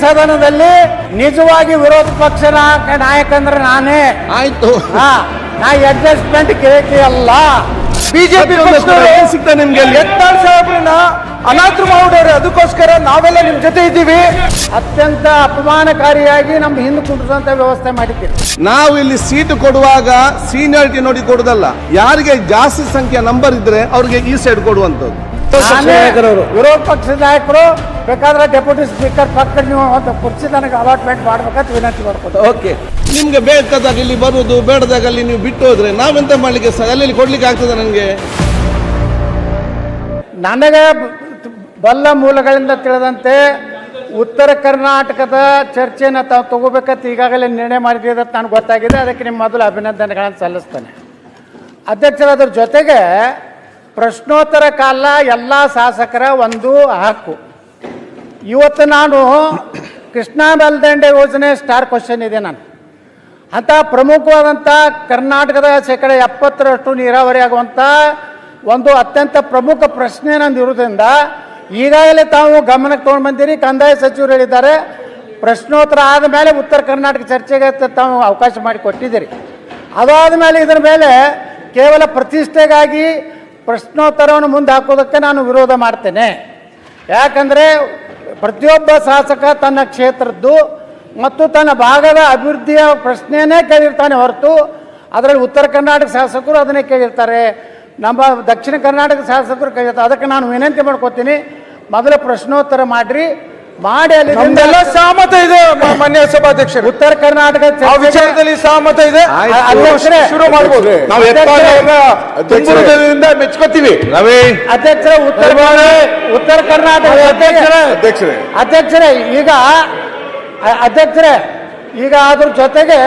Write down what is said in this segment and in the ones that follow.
ಸದನದಲ್ಲಿ ನಿಜವಾಗಿ ವಿರೋಧ ಪಕ್ಷ ನಾ- ನಾಯಕ ಅಂದ್ರೆ ನಾನೇ. ಆಯ್ತು. ಹಾ ನಾ ಅಡ್ಜಸ್ಟ್ಮೆಂಟ್ ಕೇಳ್ತಿ ಅಲ್ಲ? ಬಿಜೆಪಿ ಪಕ್ಷದವರು ಏನ್ ಸಿಗ್ತಾ ನಿಮ್ಗೆ ಎತ್ತಾಳ್ ಸಾಹೇಬ್ರನ್ನ ಅನಾಥರು ಮಾಡ್ಬಿಡವ್ರೆ ಅದಕ್ಕೋಸ್ಕರ ನಾವೆಲ್ಲ ನಿಮ್ ಜೊತೆ ಇದ್ದೀವಿ. ಅತ್ಯಂತ ಅಪಮಾನಕಾರಿಯಾಗಿ ನಮ್ಮ ಹಿಂದೆ ಕುಂಡ್ರಿಸುವಂತ ವ್ಯವಸ್ಥೆ ಮಾಡಿದ್ದೀವಿ ನಾವು ಇಲ್ಲಿ ಸೀಟ್ ಕೊಡುವಾಗ ಸೀನಿಯಾರಿಟಿ ನೋಡಿ ಕೊಡುದಲ್ಲ. ಯಾರಿಗೆ ಜಾಸ್ತಿ ಸಂಖ್ಯೆ ನಂಬರ್ ಇದ್ರೆ ಅವ್ರಿಗೆ ಈ ಸೈಡ್ ಕೊಡುವಂತದ್ದು ವಿರೋಧ ಪಕ್ಷದ ನಾಯಕರು ಬೇಕಾದ್ರೆ ಡೆಪ್ಯೂಟಿ ಸ್ಪೀಕರ್ ಪಕ್ಕ ನೀವು ಒಂದು ಕುರ್ಚಿ ನನಗೆ ಅಲಾಟ್ಮೆಂಟ್ ಮಾಡ್ಬೇಕಂತ ವಿನಂತಿ ಮಾಡ್ಕೊತ ಓಕೆ. ನಿಮ್ಗೆ ಬೇಕಾದಾಗ ಇಲ್ಲಿ ಬರುವುದು ಬೇಡದಾಗ ಅಲ್ಲಿ ನೀವು ಬಿಟ್ಟು ಹೋದ್ರೆ ನಾವೆಂತ ಮಾಡ್ಲಿಕ್ಕೆ ಅಲ್ಲಿ ಕೊಡ್ಲಿಕ್ಕೆ ಆಗ್ತದೆ ನನಗೆ? ನನಗೆ ಬಲ್ಲ ಮೂಲಗಳಿಂದ ತಿಳಿದಂತೆ ಉತ್ತರ ಕರ್ನಾಟಕದ ಚರ್ಚೆನ ತಾವು ತಗೋಬೇಕಂತ ಈಗಾಗಲೇ ನಿರ್ಣಯ ಮಾಡಿದ್ದೀರ ನನಗೆ ಗೊತ್ತಾಗಿದೆ. ಅದಕ್ಕೆ ನಿಮ್ಮ ಮೊದಲು ಅಭಿನಂದನೆಗಳನ್ನು ಸಲ್ಲಿಸ್ತೇನೆ. ಅಧ್ಯಕ್ಷರಾದ್ರ ಜೊತೆಗೆ ಪ್ರಶ್ನೋತ್ತರ ಕಾಲ ಎಲ್ಲ ಶಾಸಕರ ಒಂದು ಹಕ್ಕು. ಇವತ್ತು ನಾನು ಕೃಷ್ಣ ಬಲ್ದಂಡೆ ಯೋಜನೆ ಸ್ಟಾರ್ ಕ್ವಶನ್ ಇದೆ ನಾನು. ಅಂಥ ಪ್ರಮುಖವಾದಂಥ ಕರ್ನಾಟಕದ ಶೇಕಡ ಎಪ್ಪತ್ತರಷ್ಟು ನೀರಾವರಿ ಆಗುವಂಥ ಒಂದು ಅತ್ಯಂತ ಪ್ರಮುಖ ಪ್ರಶ್ನೆ ನಂದು ಇರುವುದರಿಂದ ಈಗಾಗಲೇ ತಾವು ಗಮನಕ್ಕೆ ತೊಗೊಂಡು ಬಂದಿರಿ. ಕಂದಾಯ ಸಚಿವರು ಹೇಳಿದ್ದಾರೆ, ಪ್ರಶ್ನೋತ್ತರ ಆದ ಮೇಲೆ ಉತ್ತರ ಕರ್ನಾಟಕ ಚರ್ಚೆಗೆ ತಾವು ಅವಕಾಶ ಮಾಡಿ ಕೊಟ್ಟಿದ್ದೀರಿ ಅದಾದ ಮೇಲೆ ಇದರ ಮೇಲೆ ಕೇವಲ ಪ್ರತಿಷ್ಠೆಗಾಗಿ ಪ್ರಶ್ನೋತ್ತರವನ್ನು ಮುಂದೆ ಹಾಕೋದಕ್ಕೆ ನಾನು ವಿರೋಧ ಮಾಡ್ತೇನೆ. ಯಾಕಂದರೆ ಪ್ರತಿಯೊಬ್ಬ ಶಾಸಕ ತನ್ನ ಕ್ಷೇತ್ರದ್ದು ಮತ್ತು ತನ್ನ ಭಾಗದ ಅಭಿವೃದ್ಧಿಯ ಪ್ರಶ್ನೆಯೇ ಕೇಳಿರ್ತಾನೆ ಹೊರತು ಅದರಲ್ಲಿ ಉತ್ತರ ಕರ್ನಾಟಕ ಶಾಸಕರು ಅದನ್ನೇ ಕೇಳಿರ್ತಾರೆ. ನಮ್ಮ ದಕ್ಷಿಣ ಕರ್ನಾಟಕ ಶಾಸಕರು ಕೇಳಿರ್ತಾರೆ. ಅದಕ್ಕೆ ನಾನು ವಿನಂತಿ ಮಾಡ್ಕೋತೀನಿ, ಮೊದಲು ಪ್ರಶ್ನೋತ್ತರ ಮಾಡ್ರಿ. ಮಾಡಿ ಸಹಮತ ಇದೆ ಮಾನ್ಯ ಸಭಾಧ್ಯಕ್ಷರು. ಉತ್ತರ ಕರ್ನಾಟಕ ಆ ವಿಚಾರದಲ್ಲಿ ಸಹಮತ ಇದೆ. ಶುರು ಮಾಡಬಹುದು ನಾವು ಮೆಚ್ಕೋತೀವಿ. ರವಿ. ಅಧ್ಯಕ್ಷರ ಉತ್ತರ ಉತ್ತರ ಕರ್ನಾಟಕ ಅಧ್ಯಕ್ಷರೇ. ಅಧ್ಯಕ್ಷರೇ. ಅಧ್ಯಕ್ಷರೇ ಈಗ ಅಧ್ಯಕ್ಷರೇ ಈಗ ಅದ್ರ ಜೊತೆಗೆ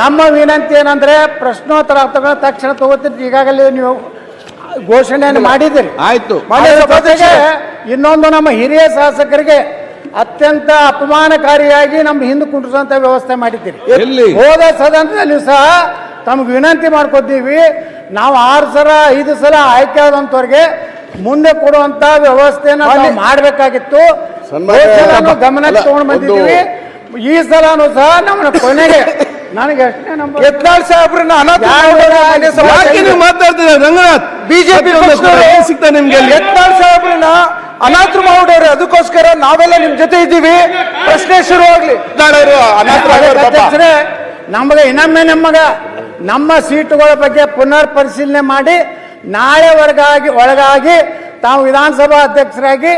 ನಮ್ಮ ವಿನಂತಿ ಏನಂದ್ರೆ ಪ್ರಶ್ನೋತ್ತರ ತಗೊಂಡ ತಕ್ಷಣ ತಗೋತೀನಿ ಈಗಾಗಲೇ ನೀವು ಘೋಷಣೆಯನ್ನು ಮಾಡಿದ್ದೀರಿ. ಆಯ್ತು. ಮಾನ್ಯ ಜೊತೆಗೆ ಸಭಾಧ್ಯಕ್ಷರೇ ಇನ್ನೊಂದು ನಮ್ಮ ಹಿರಿಯ ಶಾಸಕರಿಗೆ ಅತ್ಯಂತ ಅಪಮಾನಕಾರಿಯಾಗಿ ನಮ್ಮ ಹಿಂದೆ ಕುಂಡ್ರಿಸುವಂತ ವ್ಯವಸ್ಥೆ ಮಾಡಿದ್ದೀರಿ ಎಲ್ಲಿ ಹೋದ ಸದನದಲ್ಲಿ ಸಹ ತಮ್ಗೆ ವಿನಂತಿ ಮಾಡ್ಕೊತೀವಿ ನಾವು ಆರು ಸಲ ಐದು ಸಲ ಆಯ್ಕೆ ಆದಂತವ್ರಿಗೆ ಮುಂದೆ ಕೊಡುವಂತ ವ್ಯವಸ್ಥೆನ ನಾವು ಮಾಡಬೇಕಾಗಿತ್ತು ಸನ್ಮಾನ್ಯ- ಗಮನಕ್ಕೆ ತಗೊಂಡು ಬಂದಿದ್ದೀವಿ ಈ ಸಲನೂ ಸಹ ನಮ್ಮ ಕೊನೆಗೆ ನನಗೆ ಎಷ್ಟನೇ ನಂಬರ್ ಯತ್ನಾಳ್ ಸಾಹೇಬ್ರನ್ನ ಯಾರು ಯಾಕೆ. ನೀವು ರಂಗನಾಥ್ ಬಿಜೆಪಿ ಸಿಗ್ತಾ ನಿಮ್ಗೆ ಅಲ್ಲಿ? ಯತ್ನಾಳ್ ಸಾಹೇಬ್ರನ್ನ ಅನಾಥರು ಮಾಡೋರು ಅದಕ್ಕೋಸ್ಕರ ನಾವೆಲ್ಲ ನಿಮ್ ಜೊತೆ ಇದ್ದೀವಿ. ಪ್ರಶ್ನೆ ಶುರುವಾಗ್ಲಿ ಅಧ್ಯಕ್ಷರೇ ನಮಗೆ ಇನ್ನೊಮ್ಮೆ ನಮ್ಮಗ ನಮ್ಮ ಸೀಟುಗಳ ಬಗ್ಗೆ ಪುನರ್ ಪರಿಶೀಲನೆ ಮಾಡಿ ನಾಳೆ ವರ್ಗಾಗಿ ಒಳಗಾಗಿ ತಾವು ವಿಧಾನಸಭಾ ಅಧ್ಯಕ್ಷರಾಗಿ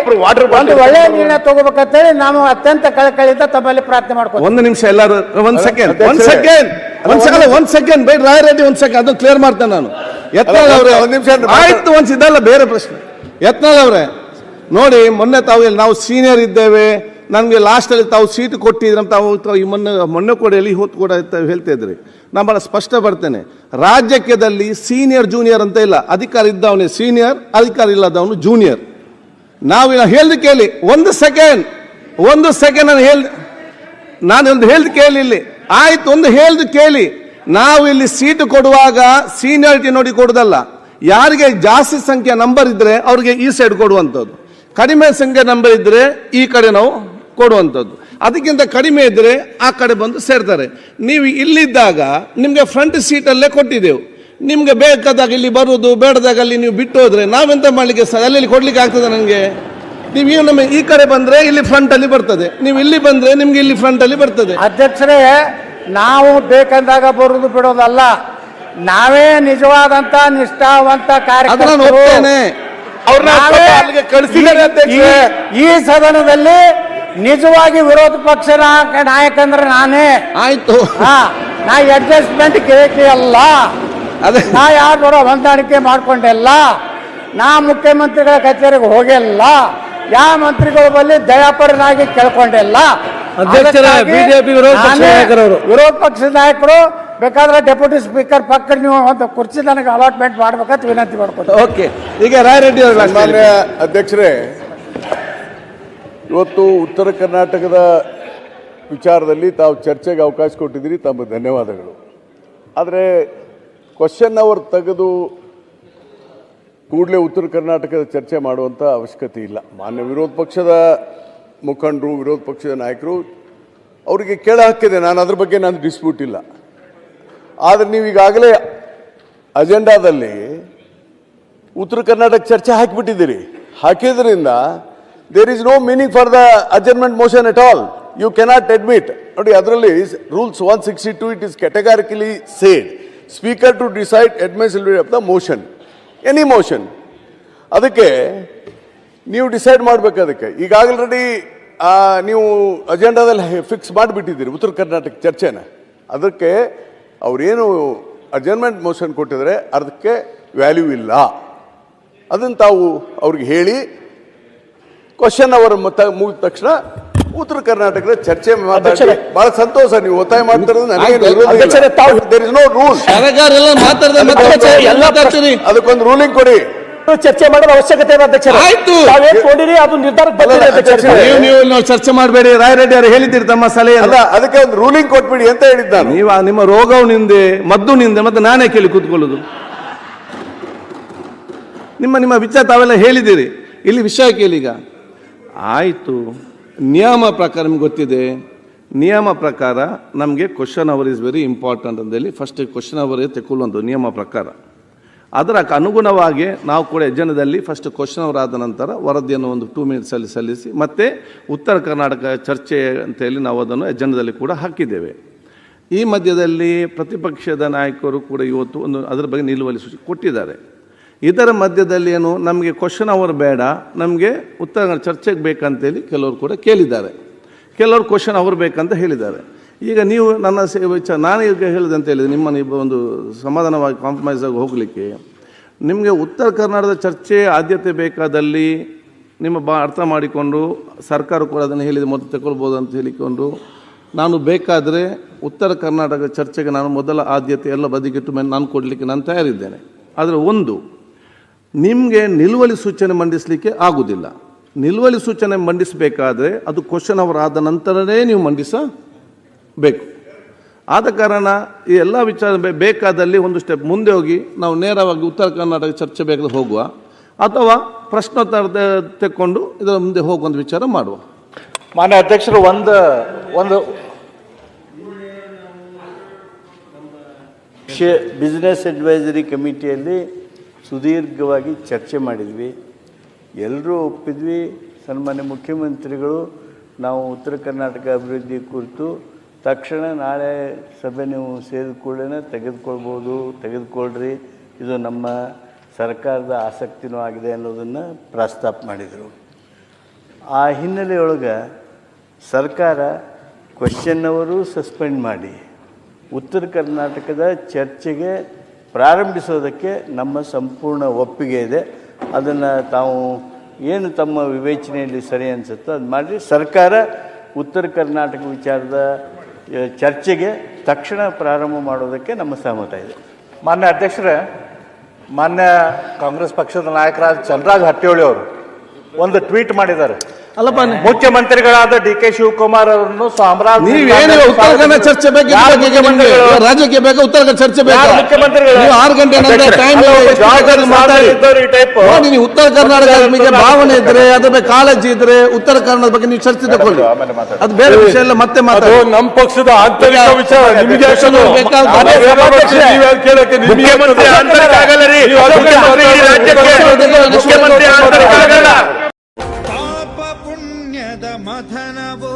ಒಂದು ಒಳ್ಳೆಯ ನಿರ್ಣಯ ತಗೋಬೇಕಂತೇಳಿ ನಾವು ಅತ್ಯಂತ ಕಳಕಳಿಯಿಂದ ತಮ್ಮಲ್ಲಿ ಪ್ರಾರ್ಥನೆ ಮಾಡ್ಕೊಂಡು ಒಂದು ನಿಮಿಷ ಎಲ್ಲರೂ ಒಂದ್ ಸೆಕೆಂಡ್ ಒಂದ್. ಸೆಕೆಂಡ್ ಒಂದ್ ಸೆಕೆಂಡ್ ಒಂದ್ ಸೆಕೆಂಡ್ ಬೇಡ ರಾಯರೆಡ್ಡಿ ಒಂದ್ ಸೆಕೆಂಡ್ ಅದನ್ನ ಕ್ಲಿಯರ್ ಮಾಡ್ತೇನೆ ನಾನು. ಯತ್ನಾಳ್ ಅವರೇ ಒಂದ್ ನಿಮಿಷ ಅಂದ್ರೆ ಆಯ್ತು ಒಂದ್ ಸಿದ್ದಲ್ಲ ಬೇರೆ ಪ್ರಶ್ನೆ. ಯತ್ನಾಳ್ ಅವ್ರೆ ನೋಡಿ, ಮೊನ್ನೆ ತಾವು ಇಲ್ಲಿ ನಾವು ಸೀನಿಯರ್ ಇದ್ದೇವೆ, ನಮಗೆ ಲಾಸ್ಟಲ್ಲಿ ತಾವು ಸೀಟ್ ಕೊಟ್ಟಿದ್ರೆ ತಾವು ಈ ಮೊನ್ನೆ ಮೊನ್ನೆ ಕೂಡ, ಎಲ್ಲಿ ಹೊತ್ತು ಕೂಡ ಹೇಳ್ತಾ ಇದ್ರಿ. ನಾನು ಭಾಳ ಸ್ಪಷ್ಟ ಬರ್ತೇನೆ. ರಾಜ್ಯಕ್ಕೆದಲ್ಲಿ ಸೀನಿಯರ್ ಜೂನಿಯರ್ ಅಂತ ಇಲ್ಲ. ಅಧಿಕಾರ ಇದ್ದವನೇ ಸೀನಿಯರ್ ಅಧಿಕಾರ ಇಲ್ಲದವನು ಜೂನಿಯರ್ ನಾವು ಹೇಳ್ದು ಕೇಳಿ, ಒಂದು ಸೆಕೆಂಡ್ ಒಂದು ಸೆಕೆಂಡ್ ನಾನು ಹೇಳ್ ನಾನು ಒಂದು ಹೇಳ್ದು ಕೇಳಿ ಇಲ್ಲಿ. ಆಯ್ತು, ಒಂದು ಹೇಳ್ದು ಕೇಳಿ. ನಾವು ಇಲ್ಲಿ ಸೀಟು ಕೊಡುವಾಗ ಸೀನಿಯರಿಟಿ ನೋಡಿ ಕೊಡೋದಲ್ಲ. ಯಾರಿಗೆ ಜಾಸ್ತಿ ಸಂಖ್ಯೆ ನಂಬರ್ ಇದ್ರೆ ಅವ್ರಿಗೆ ಈ ಸೈಡ್ ಕೊಡುವಂಥದ್ದು. ಕಡಿಮೆ ಸಂಖ್ಯೆ ನಂಬರ್ ಇದ್ದರೆ ಈ ಕಡೆ ನಾವು ಕೊಡುವಂಥದ್ದು. ಅದಕ್ಕಿಂತ ಕಡಿಮೆ ಇದ್ದರೆ ಆ ಕಡೆ ಬಂದು ಸೇರ್ತಾರೆ. ನೀವು ಇಲ್ಲಿದ್ದಾಗ ನಿಮಗೆ ಫ್ರಂಟ್ ಸೀಟಲ್ಲೇ ಕೊಟ್ಟಿದ್ದೆವು. ನಿಮಗೆ ಬೇಕಾದಾಗ ಇಲ್ಲಿ ಬರುವುದು ಬೇಡದಾಗ ಅಲ್ಲಿ ನೀವು ಬಿಟ್ಟು ಹೋದರೆ ನಾವೆಂತ ಮಾಡಲಿಕ್ಕೆ ಸರ್ ಅಲ್ಲಿ ಕೊಡಲಿಕ್ಕೆ ಆಗ್ತದೆ ನನಗೆ? ನೀವು ಏನು ನಮಗೆ ಈ ಕಡೆ ಬಂದರೆ ಇಲ್ಲಿ ಫ್ರಂಟಲ್ಲಿ ಬರ್ತದೆ. ನೀವು ಇಲ್ಲಿ ಬಂದರೆ ನಿಮಗೆ ಇಲ್ಲಿ ಫ್ರಂಟಲ್ಲಿ ಬರ್ತದೆ. ಅಧ್ಯಕ್ಷರೇ ನಾವು ಬೇಕಂದಾಗ ಬರುವುದು ಬಿಡೋದಲ್ಲ. ನಾವೇ ನಿಜವಾದಂಥ ನಿಷ್ಠಾವಂತ ಅದು ಈ- ಸದನದಲ್ಲಿ ನಿಜವಾಗಿ ವಿರೋಧ ಪಕ್ಷ ನಾಯಕ ಅಂದ್ರೆ ನಾನೇ. ಆಯ್ತು. ಹಾ ನಾ ಅಡ್ಜಸ್ಟ್ಮೆಂಟ್ ಕೇಳಿ ಅಲ್ಲ. ಅದೇ. ನಾ ಯಾರು ಬರೋ ಹೊಂದಾಣಿಕೆ ಮಾಡ್ಕೊಂಡಿಲ್ಲ ನಾ ಮುಖ್ಯಮಂತ್ರಿಗಳ ಕಚೇರಿಗೆ ಹೋಗಿಲ್ಲ ಯಾವ ಮಂತ್ರಿಗಳ ಬಳಿ ದಯಾಪರನಾಗಿ ಕೇಳ್ಕೊಂಡಿಲ್ಲ ವಿರೋಧ ಪಕ್ಷದ ನಾಯಕರು ಬೇಕಾದ್ರೆ ಡೆಪ್ಯೂಟಿ ಸ್ಪೀಕರ್ ಪಕ್ಕ ನೀವು ಒಂದು ಕುರ್ಚಿ ನನಗೆ ಅಲಾಟ್ಮೆಂಟ್ ಮಾಡ್ಬೇಕಂತ ವಿನಂತಿ ಮಾಡ್ಕೊತೀನಿ ಓಕೆ. ಈಗ ರಾಯರೆಡ್ಡಿ ಅವರು last ಹೇಳಿ. ಅಧ್ಯಕ್ಷರೇ ಇವತ್ತು ಉತ್ತರ ಕರ್ನಾಟಕದ ವಿಚಾರದಲ್ಲಿ ತಾವು ಚರ್ಚೆಗೆ ಅವಕಾಶ ಕೊಟ್ಟಿದ್ದೀರಿ ತಮ್ಮ ಧನ್ಯವಾದಗಳು. ಆದರೆ ಕ್ವಶನ್ ಅವರ್ ತೆಗೆದು ಕೂಡಲೇ ಉತ್ತರ ಕರ್ನಾಟಕದ ಚರ್ಚೆ ಮಾಡುವಂಥ ಅವಶ್ಯಕತೆ ಇಲ್ಲ. ಮಾನ್ಯ ವಿರೋಧ ಪಕ್ಷದ ಮುಖಂಡರು ವಿರೋಧ ಪಕ್ಷದ ನಾಯಕರು ಅವರಿಗೆ ಕೇಳ ಹಾಕಿದೆ ನಾನು ಅದ್ರ ಬಗ್ಗೆ ನಾನು ಡಿಸ್ಪ್ಯೂಟ್ ಇಲ್ಲ. ಆದರೆ ನೀವು ಈಗಾಗಲೇ ಅಜೆಂಡಾದಲ್ಲಿ ಉತ್ತರ ಕರ್ನಾಟಕ ಚರ್ಚೆ ಹಾಕಿಬಿಟ್ಟಿದ್ದೀರಿ. ಹಾಕಿದ್ರಿಂದ there is no meaning for the adjournment motion at all you cannot admit ನೋಡಿ, ಅದರಲ್ಲಿ rules one sixty two it is categorically said speaker to decide admissibility of the motion any motion ಅದಕ್ಕೆ ನೀವು ಡಿಸೈಡ್ ಮಾಡಬೇಕು ಅದಕ್ಕೆ. ಈಗ already ನೀವು ಅಜೆಂಡಾದಲ್ಲಿ fix ಮಾಡಿಬಿಟ್ಟಿದ್ದೀರಿ ಉತ್ತರ ಕರ್ನಾಟಕ ಚರ್ಚೆನ. ಅದಕ್ಕೆ ಅವರೇನು ಅಜೆಂಡ್ಮೆಂಟ್ ಮೋಷನ್ ಕೊಟ್ಟಿದ್ರೆ ಅದಕ್ಕೆ ವ್ಯಾಲ್ಯೂ ಇಲ್ಲ. ಅದನ್ನು ತಾವು ಅವ್ರಿಗೆ ಹೇಳಿ ಕ್ವಶನ್ ಅವರ ಮತ ಮುಗಿದ ತಕ್ಷಣ ಉತ್ತರ ಕರ್ನಾಟಕದ ಚರ್ಚೆ ಮಾತಾಡಿ. ಬಹಳ ಸಂತೋಷ ನೀವು ಒತ್ತಾಯ ಮಾಡ್ತಿರೋದು ಆಯ್ತು, ಅಧ್ಯಕ್ಷರೇ, ತಾವು- ದೇರ್ ಇಸ್ ನೋ ರೂಲ್ ಎಲ್ಲ ಮಾತಾಡ್ದೆ ಮತ್ತೆ ಎಲ್ಲ ಮಾತಾಡ್ತೀರಿ ಅದಕ್ಕೊಂದು ರೂಲಿಂಗ್ ಕೊಡಿ. ಚರ್ಚೆ ಮಾಡೋದು ಅವಶ್ಯಕತೆ ಇದೆ ಅಧ್ಯಕ್ಷರೇ. ಆಯ್ತು. ತಾವೇನ್ ಅದು ನಿರ್ಧಾರ ಬಂದಿದೆ ಅಧ್ಯಕ್ಷರೇ. ಅಧ್ಯಕ್ಷರೇ. ನೀವು ನೀವು ನಾವು ಚರ್ಚೆ ಮಾಡಬೇಡಿ. ರಾಯರೆಡ್ಡಿ ಅವರು ಹೇಳಿದ್ದೀರಿ ತಮ್ಮ ಸಲಹೆ ಅಲ್ಲ ಅದಕ್ಕೆ ಒಂದು ರೂಲಿಂಗ್ ಕೊಟ್ಬಿಡಿ ಅಂತ ಹೇಳಿದ್ದ ನಾನು. ನೀವು ಆ ನಿಮ್ಮ ರೋಗವು ನಿಂದೆ ಮದ್ದು ನಿಂದೆ ಮತ್ತೆ ನಾನೇ ಕೇಳಿ ಕೂತ್ಕೊಳ್ಳೋದು. ನಿಮ್ಮ ನಿಮ್ಮ ವಿಚಾರ ತಾವೆಲ್ಲ ಹೇಳಿದ್ದೀರಿ. ಇಲ್ಲಿ ವಿಷಯ ಕೇಳಿ ಈಗ. ಆಯಿತು. ನಿಯಮ ಪ್ರಕಾರ ನಿಮ್ಗೆ ಗೊತ್ತಿದೆ. ನಿಯಮ ಪ್ರಕಾರ ನಮಗೆ question hour is very important ಅಂತೇಳಿ ಫಸ್ಟ್ ಕ್ವಶನ್ ಅವರೇ ತೆಕ್ಕೊಳ್ಳೋದು ನಿಯಮ ಪ್ರಕಾರ. ಅದರ ಅನುಗುಣವಾಗಿ ನಾವು ಕೂಡ ಯಜ್ಜನದಲ್ಲಿ ಫಸ್ಟ್ ಕ್ವಶನ್ ಅವರ್ ಆದ ನಂತರ ವರದಿಯನ್ನು ಒಂದು ಟೂ ಮಿನಿಟ್ಸಲ್ಲಿ ಸಲ್ಲಿಸಿ ಮತ್ತೆ ಉತ್ತರ ಕರ್ನಾಟಕ ಚರ್ಚೆ ಅಂತೇಳಿ ನಾವು ಅದನ್ನು ಯಜ್ಜನದಲ್ಲಿ ಕೂಡ ಹಾಕಿದ್ದೇವೆ. ಈ ಮಧ್ಯದಲ್ಲಿ ಪ್ರತಿಪಕ್ಷದ ನಾಯಕರು ಕೂಡ ಇವತ್ತು ಒಂದು ಅದರ ಬಗ್ಗೆ ನಿಲುವಳಿ ಸೂಚಿ ಕೊಟ್ಟಿದ್ದಾರೆ. ಇದರ ಮಧ್ಯದಲ್ಲಿ ಏನು, ನಮಗೆ ಕ್ವಶನ್ ಅವರ್ ಬೇಡ, ನಮಗೆ ಉತ್ತರ ಚರ್ಚೆಗೆ ಬೇಕಂತೇಳಿ ಕೆಲವರು ಕೂಡ ಕೇಳಿದ್ದಾರೆ. ಕೆಲವರು ಕ್ವಶನ್ ಅವರ್ ಬೇಕಂತ ಹೇಳಿದ್ದಾರೆ. ಈಗ ನೀವು ನನ್ನ ಸೇವೆ ವಿಚಾರ ನಾನು ಈಗ ಹೇಳಿದೆ ಅಂತ ಹೇಳಿದೆ, ನಿಮ್ಮ ನೀವು ಒಂದು ಸಮಾಧಾನವಾಗಿ ಕಾಂಪ್ರಮೈಸ್ ಆಗಿ ಹೋಗಲಿಕ್ಕೆ. ನಿಮಗೆ ಉತ್ತರ ಕರ್ನಾಟಕದ ಚರ್ಚೆ ಆದ್ಯತೆ ಬೇಕಾದಲ್ಲಿ ನಿಮ್ಮ ಬಾ ಅರ್ಥ ಮಾಡಿಕೊಂಡು ಸರ್ಕಾರ ಕೂಡ ಅದನ್ನು ಹೇಳಿದ, ಮೊದಲು ತಗೊಳ್ಬೋದು ಅಂತ ಹೇಳಿಕೊಂಡು. ನಾನು ಬೇಕಾದರೆ ಉತ್ತರ ಕರ್ನಾಟಕ ಚರ್ಚೆಗೆ ನಾನು ಮೊದಲ ಆದ್ಯತೆ ಎಲ್ಲ ಬದಿಗಿಟ್ಟು ಮೇಲೆ ನಾನು ಕೊಡಲಿಕ್ಕೆ ನಾನು ತಯಾರಿದ್ದೇನೆ. ಆದರೆ ಒಂದು, ನಿಮಗೆ ನಿಲುವಳಿ ಸೂಚನೆ ಮಂಡಿಸಲಿಕ್ಕೆ ಆಗುವುದಿಲ್ಲ ನಿಲುವಳಿ ಸೂಚನೆ ಮಂಡಿಸಬೇಕಾದ್ರೆ ಅದು ಕ್ವಶನ್ ಅವರ್ ಆದ ನಂತರನೇ ನೀವು ಮಂಡಿಸಬೇಕು ಆದ ಕಾರಣ ಈ ಎಲ್ಲ ವಿಚಾರ ಬೇಕಾದಲ್ಲಿ ಒಂದು ಸ್ಟೆಪ್ ಮುಂದೆ ಹೋಗಿ ನಾವು ನೇರವಾಗಿ ಉತ್ತರ ಕರ್ನಾಟಕ ಚರ್ಚೆ ಬೇಕಾದ್ರೆ ಹೋಗುವ. ಅಥವಾ ಪ್ರಶ್ನೋತ್ತರ ತೆಕ್ಕೊಂಡು ಇದರ ಮುಂದೆ ಹೋಗುವಂಥ ವಿಚಾರ ಮಾಡುವ. ಮಾನ್ಯ ಅಧ್ಯಕ್ಷರು, ಒಂದು ಒಂದು ಬಿಸ್ನೆಸ್ ಅಡ್ವೈಸರಿ ಕಮಿಟಿಯಲ್ಲಿ ಸುದೀರ್ಘವಾಗಿ ಚರ್ಚೆ ಮಾಡಿದ್ವಿ. ಎಲ್ಲರೂ ಒಪ್ಪಿದ್ವಿ. ಸನ್ಮಾನ್ಯ ಮುಖ್ಯಮಂತ್ರಿಗಳು, ನಾವು ಉತ್ತರ ಕರ್ನಾಟಕ ಅಭಿವೃದ್ಧಿ ಕುರಿತು ತಕ್ಷಣ ನಾಳೆ ಸಭೆ ನೀವು ಸೇರಿದ ಕೂಡಲೇ ತೆಗೆದುಕೊಳ್ಬೋದು ತೆಗೆದುಕೊಳ್ಳ್ರಿ ಇದು ನಮ್ಮ ಸರ್ಕಾರದ ಆಸಕ್ತಿನೂ ಆಗಿದೆ ಅನ್ನೋದನ್ನು ಪ್ರಸ್ತಾಪ ಮಾಡಿದರು. ಆ ಹಿನ್ನೆಲೆಯೊಳಗೆ ಸರ್ಕಾರ ಕ್ವೆಶ್ಚನ್ ಅವರು ಸಸ್ಪೆಂಡ್ ಮಾಡಿ. ಉತ್ತರ ಕರ್ನಾಟಕದ ಚರ್ಚೆಗೆ ಪ್ರಾರಂಭಿಸೋದಕ್ಕೆ ನಮ್ಮ ಸಂಪೂರ್ಣ ಒಪ್ಪಿಗೆ ಇದೆ. ಅದನ್ನು ತಾವು ಏನು ತಮ್ಮ ವಿವೇಚನೆಯಲ್ಲಿ ಸರಿ ಅನಿಸುತ್ತೋ ಅದು ಮಾಡಿ ಸರ್ಕಾರ ಉತ್ತರ ಕರ್ನಾಟಕ ವಿಚಾರದ ಚರ್ಚೆಗೆ ತಕ್ಷಣ ಪ್ರಾರಂಭ ಮಾಡೋದಕ್ಕೆ ನಮ್ಮ ಸಹಮತ ಇದೆ. ಮಾನ್ಯ ಅಧ್ಯಕ್ಷರೇ, ಮಾನ್ಯ ಕಾಂಗ್ರೆಸ್ ಪಕ್ಷದ ನಾಯಕರಾದ ಚಂದ್ರರಾಜ್ ಹಟ್ಟಿಹೊಳಿ ಅವರು ಒಂದು ಟ್ವೀಟ್ ಮಾಡಿದ್ದಾರೆ. ಅಲ್ಲಪ್ಪ ಮುಖ್ಯಮಂತ್ರಿಗಳಾದ ಡಿ ಕೆ ಶಿವಕುಮಾರ್ ಅವರನ್ನು ಸಾಮ್ರಾಜ್ಯ ನೀವೇನು ಉತ್ತರ ಕನ್ನಡ ಚರ್ಚೆ ನಿಮ್ಗೆ? ರಾಜ್ಯಕ್ಕೆ ಬೇಕಾ ಉತ್ತರ ಕನ್ನಡ ಚರ್ಚೆ ಬೇಕಾ. ಯಾರು ಮುಖ್ಯಮಂತ್ರಿಗಳು? ನೀವು ಆರು ಗಂಟೆ ನಂತರ ಟೈಮ್ ಮಾತಾಡಿ. ನೀವು ಉತ್ತರ ಕರ್ನಾಟಕ ನಿಮಗೆ ಭಾವನೆ ಇದ್ರೆ ಅದ್ರ ಬಗ್ಗೆ ಕಾಳಜಿ ಇದ್ರೆ ಉತ್ತರ ಕನ್ನಡದ ಬಗ್ಗೆ ನೀವು ಚರ್ಚೆ ತಗೊಳ್ಳಿ ಅದು ಬೇರೆ ವಿಷಯ ಎಲ್ಲ ಮತ್ತೆ ಮಾತಾಡೋದು ಮಾತಾಡಿ. ನಮ್ಮ ಪಕ್ಷದ ಆಂತರಿಕ ವಿಚಾರ ನಿಮಗೆ ಮುಖ್ಯಮಂತ್ರಿ ಆಂತರಿಕ ಆಗಲ್ಲ ರೀ. ಮುಖ್ಯಮಂತ್ರಿ ಆಂತರಿಕ ಆಗಲ್ಲ. ಪಾಪ ಪುಣ್ಯದ ಮಥನವೋ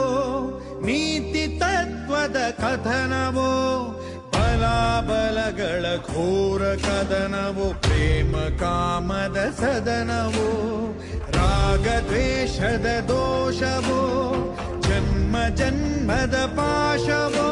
ನೀತಿ ತತ್ವದ ಕಥನವೋ ಬಲಾಬಲಗಳ ಘೋರ ಕದನವೋ ಪ್ರೇಮ ಕಾಮದ ಸದನವೋ ರಾಗ ದ್ವೇಷದ ದೋಷವೋ ಜನ್ಮ ಜನ್ಮದ ಪಾಶವೋ